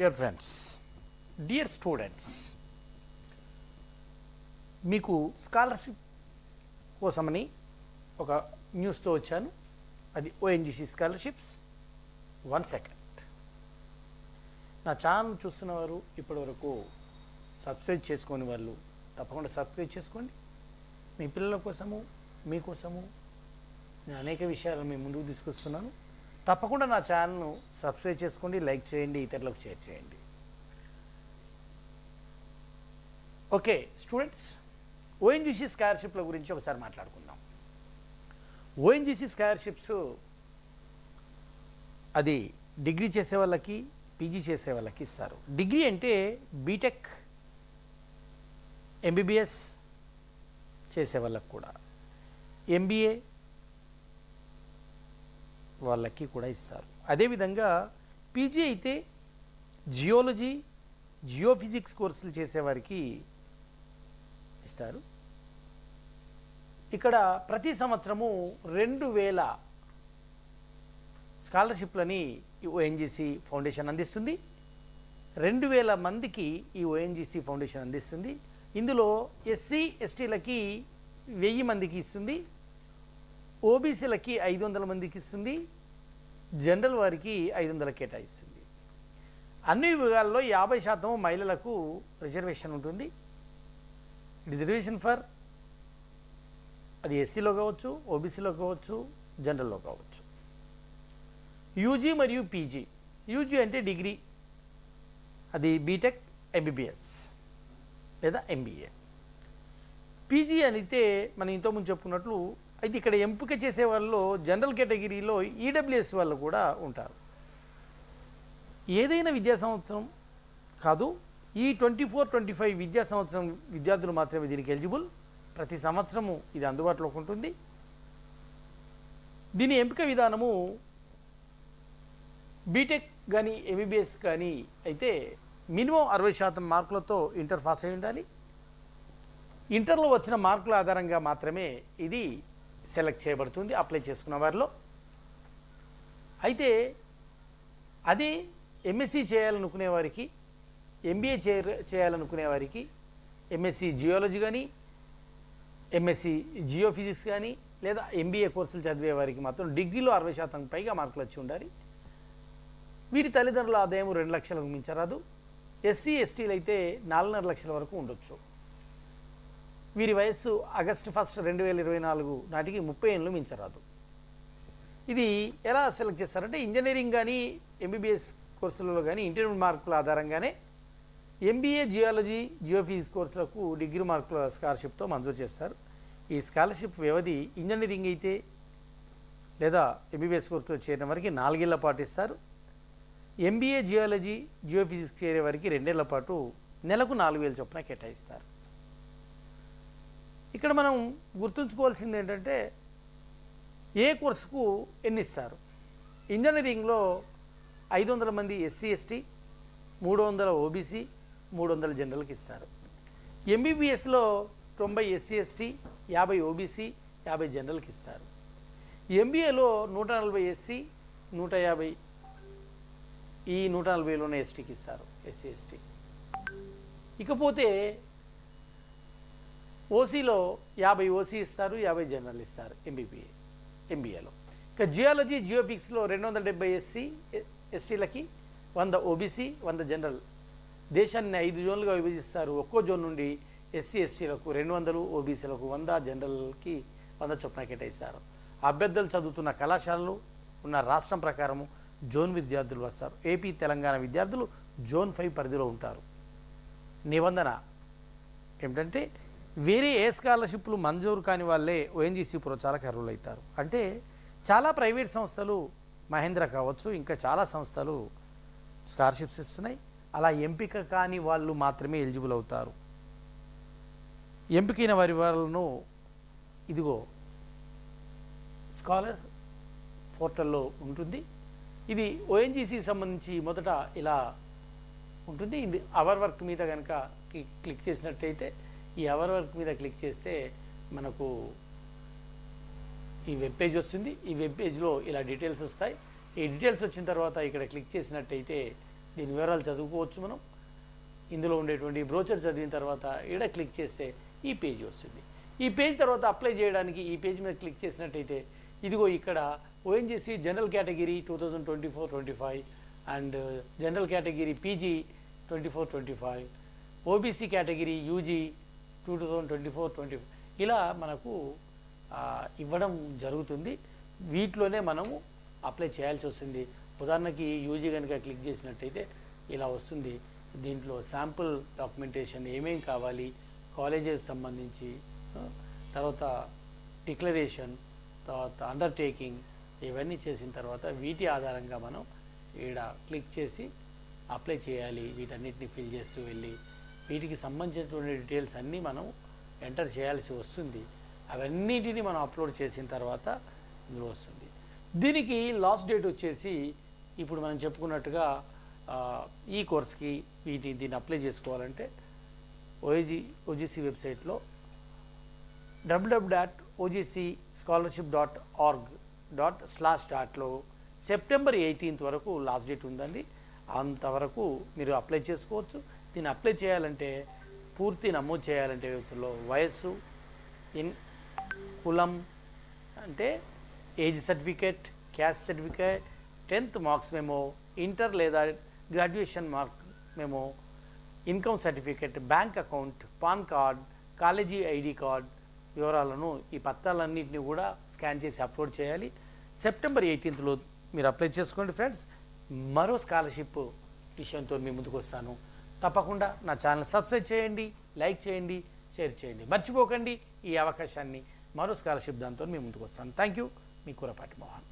Dear friends dear students మీకు scholarship కోసమని ఒక న్యూస్తో వచ్చాను. అది ఓఎన్జిసి స్కాలర్షిప్స్ వన్ సెకండ్ నా ఛానల్ చూస్తున్న వారు ఇప్పటివరకు సబ్స్క్రైబ్ చేసుకోని వాళ్ళు తప్పకుండా సబ్స్క్రైబ్ చేసుకోండి. మీ పిల్లల కోసము మీకోసము నేను అనేక విషయాలు మీ ముందుకు తీసుకొస్తున్నాను. తప్పకుండా నా ఛానల్ను సబ్స్క్రైబ్ చేసుకోండి లైక్ చేయండి ఇతరులకు షేర్ చేయండి. ఓకే స్టూడెంట్స్ ఓఎన్జిసి స్కాలర్షిప్ల గురించి ఒకసారి మాట్లాడుకుందాం. ఓఎన్జిసి స్కాలర్షిప్స్ అది డిగ్రీ చేసే వాళ్ళకి పీజీ చేసే వాళ్ళకి ఇస్తారు. డిగ్రీ అంటే బీటెక్ ఎంబీబీఎస్ చేసే వాళ్ళకి కూడా. ఎంబీఏ వాళ్ళకి కూడా ఇస్తారు. అదేవిధంగా పీజీ అయితే జియోలజీ జియోఫిజిక్స్ కోర్సులు చేసేవారికి ఇస్తారు. ఇక్కడ ప్రతి సంవత్సరము రెండు వేల స్కాలర్షిప్లని ఈ ఓఎన్జిసి ఫౌండేషన్ అందిస్తుంది. రెండు వేల మందికి ఈ ఓఎన్జిసి ఫౌండేషన్ అందిస్తుంది. ఇందులో ఎస్సీ ఎస్టీలకి వెయ్యి మందికి ఇస్తుంది. ఓబీసీలకి ఐదు వందల మందికి ఇస్తుంది జనరల్ వారికి ఐదు వందల కేటాయిస్తుంది. అన్ని విభాగాల్లో యాభై శాతం మహిళలకు రిజర్వేషన్ ఉంటుంది. రిజర్వేషన్ ఫర్ అది ఎస్సీలో కావచ్చు ఓబీసీలో కావచ్చు జనరల్లో కావచ్చు. యూజీ మరియు పీజీ. యూజీ అంటే డిగ్రీ. అది బీటెక్ ఎంబీబీఎస్ లేదా ఎంబీఏ. పీజీ అయితే మనం ఇంతకుముందు చెప్పుకున్నట్లు అయితే ఇక్కడ ఎంపిక చేసే వాళ్ళు జనరల్ కేటగిరీలో ఈడబ్ల్యూఎస్ వాళ్ళు కూడా ఉంటారు. ఏదైనా విద్యా సంవత్సరం కాదు ఈ ట్వంటీ ఫోర్ ట్వంటీ ఫైవ్ విద్యా సంవత్సరం విద్యార్థులు మాత్రమే దీనికి ఎలిజిబుల్. ప్రతి సంవత్సరము ఇది అందుబాటులోకి ఉంటుంది. దీని ఎంపిక విధానము బీటెక్ కానీ ఎంబీబీఎస్ కానీ అయితే మినిమం అరవై శాతం మార్కులతో ఇంటర్ పాస్ అయి ఉండాలి. ఇంటర్లో వచ్చిన మార్కుల ఆధారంగా మాత్రమే ఇది సెలెక్ట్ చేయబడుతుంది అప్లై చేసుకున్న వారిలో. అయితే అది ఎంఎస్సి చేయాలనుకునే వారికి ఎంబీఏ చే చేయాలనుకునే వారికి ఎంఎస్సి జియాలజీ కానీ ఎంఎస్సి జియోఫిజిక్స్ కానీ లేదా ఎంబీఏ కోర్సులు చదివే వారికి మాత్రం డిగ్రీలో అరవై శాతం పైగా మార్కులు వచ్చి ఉండాలి. వీరి తల్లిదండ్రుల ఆదాయం రెండు లక్షలకు మించరాదు. ఎస్సీ ఎస్టీలు అయితే నాలుగున్నర లక్షల వరకు ఉండొచ్చు. వీరి వయస్సు ఆగస్టు ఫస్ట్ రెండు వేల ఇరవై నాలుగు నాటికి ముప్పై ఏళ్ళు మించరాదు. ఇది ఎలా సెలెక్ట్ చేస్తారంటే ఇంజనీరింగ్ కానీ ఎంబీబీఎస్ కోర్సులలో కానీ ఇంటర్మీడియట్ మార్కుల ఆధారంగానే ఎంబీఏ జియాలజీ జియోఫిజిక్స్ కోర్సులకు డిగ్రీ మార్కుల స్కాలర్షిప్తో మంజూరు చేస్తారు. ఈ స్కాలర్షిప్ వ్యవధి ఇంజనీరింగ్ అయితే లేదా ఎంబీబీఎస్ కోర్సులో చేరిన వారికి నాలుగేళ్ళ పాటు ఇస్తారు. ఎంబీఏ జియాలజీ జియోఫిజిక్స్ చేరే వారికి రెండేళ్ళ పాటు నెలకు నాలుగు వేల చొప్పున కేటాయిస్తారు. ఇక్కడ మనం గుర్తుంచుకోవాల్సింది ఏంటంటే ఏ కోర్సుకు ఎన్ని ఇస్తారు ఇంజనీరింగ్లో ఐదు వందల మంది ఎస్సీ ఎస్టీ మూడు వందల ఓబీసీ మూడు వందల జనరల్కి ఇస్తారు. ఎంబీబీఎస్లో తొంభై ఎస్సీ ఎస్టీ యాభై ఓబీసీ యాభై జనరల్కి ఇస్తారు. ఎంబీఏలో నూట నలభై ఎస్సీ నూట యాభై ఈ నూట నలభైలోనే ఎస్టీకి ఇస్తారు ఎస్సీ ఎస్టీ. ఇకపోతే ఓసీలో యాభై ఓసీ ఇస్తారు యాభై జనరల్ ఇస్తారు ఎంబీబీఏ ఎంబీఏలో ఇక జియాలజీ జియోఫిక్స్లో రెండు వందల డెబ్బై ఎస్సీ ఎస్టీలకి వంద ఓబీసీ వంద జనరల్. దేశాన్ని ఐదు జోన్లుగా విభజిస్తారు. ఒక్కో జోన్ నుండి ఎస్సీ ఎస్టీలకు రెండు వందలు ఓబీసీలకు వంద జనరల్కి వంద చొప్పున కేటాయిస్తారు. అభ్యర్థులు చదువుతున్న కళాశాలలు ఉన్న రాష్ట్రం ప్రకారము జోన్ విద్యార్థులు వస్తారు. ఏపీ తెలంగాణ విద్యార్థులు జోన్ ఫైవ్ పరిధిలో ఉంటారు. నిబంధన ఏమిటంటే వేరే ఏ స్కాలర్షిప్లు మంజూరు కాని వాళ్ళే ఓఎన్జీసీ ప్రోత్సాహక అర్హులవుతారు అంటే చాలా ప్రైవేట్ సంస్థలు మహేంద్ర కావచ్చు ఇంకా చాలా సంస్థలు స్కాలర్షిప్స్ ఇస్తున్నాయి. అలా ఎంపిక కాని వాళ్ళు మాత్రమే ఎలిజిబుల్ అవుతారు. ఎంపికైన వారి వాళ్ళను ఇదిగో స్కాలర్ పోర్టల్లో ఉంటుంది. ఇది ఓఎన్జీసీకి సంబంధించి మొదట ఇలా ఉంటుంది. ఇది అవర్ వర్క్ మీద కనుక క్లిక్ చేసినట్టయితే ఈ అవర్ వర్క్ మీద క్లిక్ చేస్తే మనకు ఈ వెబ్ పేజ్ వస్తుంది. ఈ వెబ్ పేజ్లో ఇలా డీటెయిల్స్ వస్తాయి. ఈ డీటెయిల్స్ వచ్చిన తర్వాత ఇక్కడ క్లిక్ చేసినట్టయితే దీని వివరాలు చదువుకోవచ్చు మనం. ఇందులో ఉండేటువంటి బ్రోచర్ చదివిన తర్వాత ఇక్కడ క్లిక్ చేస్తే ఈ పేజీ వస్తుంది. ఈ పేజ్ తర్వాత అప్లై చేయడానికి ఈ పేజ్ మీద క్లిక్ చేసినట్టయితే ఇదిగో ఇక్కడ ONGC general category two thousand twenty four twenty five and general category PG twenty four twenty five OBC category UG two thousand twenty four twenty ఇలా మనకు ఇవ్వడం జరుగుతుంది. వీటిలోనే మనము అప్లై చేయాల్సి వస్తుంది. ఉదాహరణకి యూజీ కనుక క్లిక్ చేసినట్టయితే ఇలా వస్తుంది. దీంట్లో శాంపుల్ డాక్యుమెంటేషన్ ఏమేం కావాలి కాలేజెస్ సంబంధించి తర్వాత డిక్లరేషన్ తర్వాత అండర్టేకింగ్ ఇవన్నీ చేసిన తర్వాత వీటి ఆధారంగా మనం ఈడ క్లిక్ చేసి అప్లై చేయాలి. వీటన్నిటిని ఫిల్ చేస్తూ వెళ్ళి వీటికి సంబంధించినటువంటి డీటెయిల్స్ అన్నీ మనం ఎంటర్ చేయాల్సి వస్తుంది. అవన్నిటిని మనం అప్లోడ్ చేసిన తర్వాత ఇందులో వస్తుంది. దీనికి లాస్ట్ డేట్ వచ్చేసి ఇప్పుడు మనం చెప్పుకున్నట్టుగా ఈ కోర్స్కి వీటి దీన్ని అప్లై చేసుకోవాలంటే ఓజీ ఓజీసీ వెబ్సైట్లో WWW dot OGC scholarship dot org dot slash డాట్లో September eighteenth వరకు లాస్ట్ డేట్ ఉందండి. అంతవరకు మీరు అప్లై చేసుకోవచ్చు. దీన్ని అప్లై చేయాలంటే పూర్తి నమోదు చేయాలంటే వెబ్సైట్లో వయస్సు ఇన్ కులం అంటే age certificate caste certificate tenth marks memo inter లేదా graduation mark memo income certificate bank account PAN card college ID card వివరాలను ఈ పత్రాలన్నింటినీ కూడా స్కాన్ చేసి అప్లోడ్ చేయాలి. సెప్టెంబర్ ఎయిటీన్త్లో మీరు అప్లై చేసుకోండి ఫ్రెండ్స్. మరో స్కాలర్షిప్ విషయంతో మీ ముందుకు వస్తాను. తప్పకుండా నా ఛానల్ సబ్స్క్రైబ్ చేయండి లైక్ చేయండి షేర్ చేయండి. మర్చిపోకండి ఈ అవకాశాన్ని. మరో స్కాలర్షిప్ దాంతో మీ ముందుకు వస్తాను. థ్యాంక్ యూ మీ కూరపాటి మోహన్.